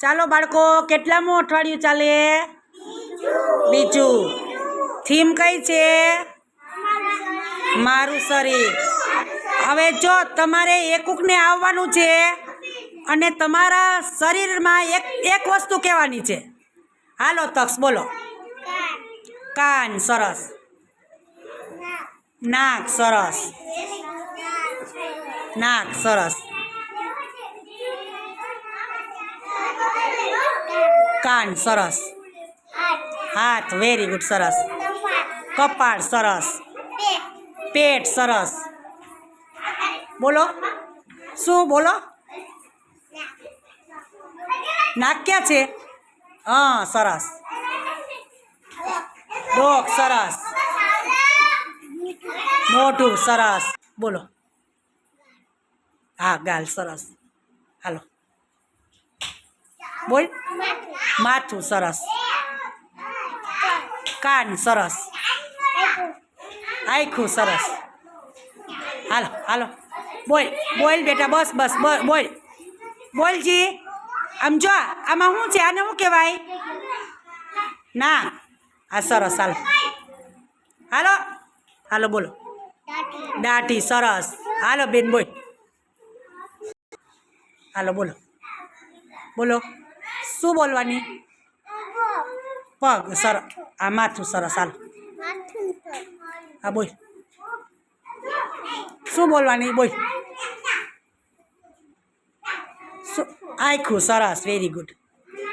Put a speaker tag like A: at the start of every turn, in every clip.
A: ચાલો બાળકો, કેટલામું અઠવાડિયું ચાલે? બીજું. થીમ કઈ છે? મારું શરીર. હવે જો તમારે એકુકને આવવાનું છે અને તમારા શરીરમાં એક એક વસ્તુ કહેવાની છે. હાલો, તક્ષ, બોલો. કાન. સરસ. નાક સરસ. નાક સરસ. કાન સરસ. હાથ વેરી ગુડ સરસ. કપાળ, સરસ. પેટ, સરસ. બોલો. શું બોલો? નાક છે? હા, સરસ. ડોક, સરસ. મોઢું, સરસ. બોલો. હા, ગાલ, સરસ. હાલો. બોલ. માથું સરસ. કાન સરસ. આખું સરસ. હાલો હાલો. બોલ બોલ બેટા, બસ બસ બોલ. બોલજી, આમ જો, આમાં શું છે? આને શું કહેવાય? ના, આ સરસ, હાલો. હાલો હાલો, બોલો. દાટી સરસ. હાલો, બેન, બોલ. હાલો, બોલો. બોલો. શું બોલવાની? પગ, સરસ. આ માથું સરસ, હાલો. હા, બોલ. શું બોલવાની? બોલ. શું? આખું સરસ વેરી ગુડ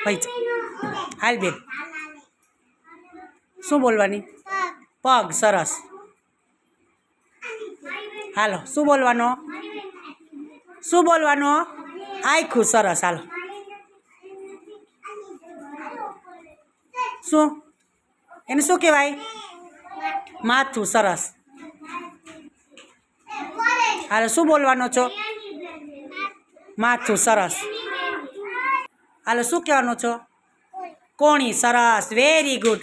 A: ભાઈ હાલ, બેન. શું બોલવાની? પગ, સરસ. હાલો, શું બોલવાનો? શું બોલવાનો? આખું સરસ, હાલો. શું? એને શું કહેવાય? માથું, સરસ. હાલો, શું બોલવાનો છો? માથું, સરસ. હાલો, શું કહેવાનો છો? કોણી, સરસ. Very good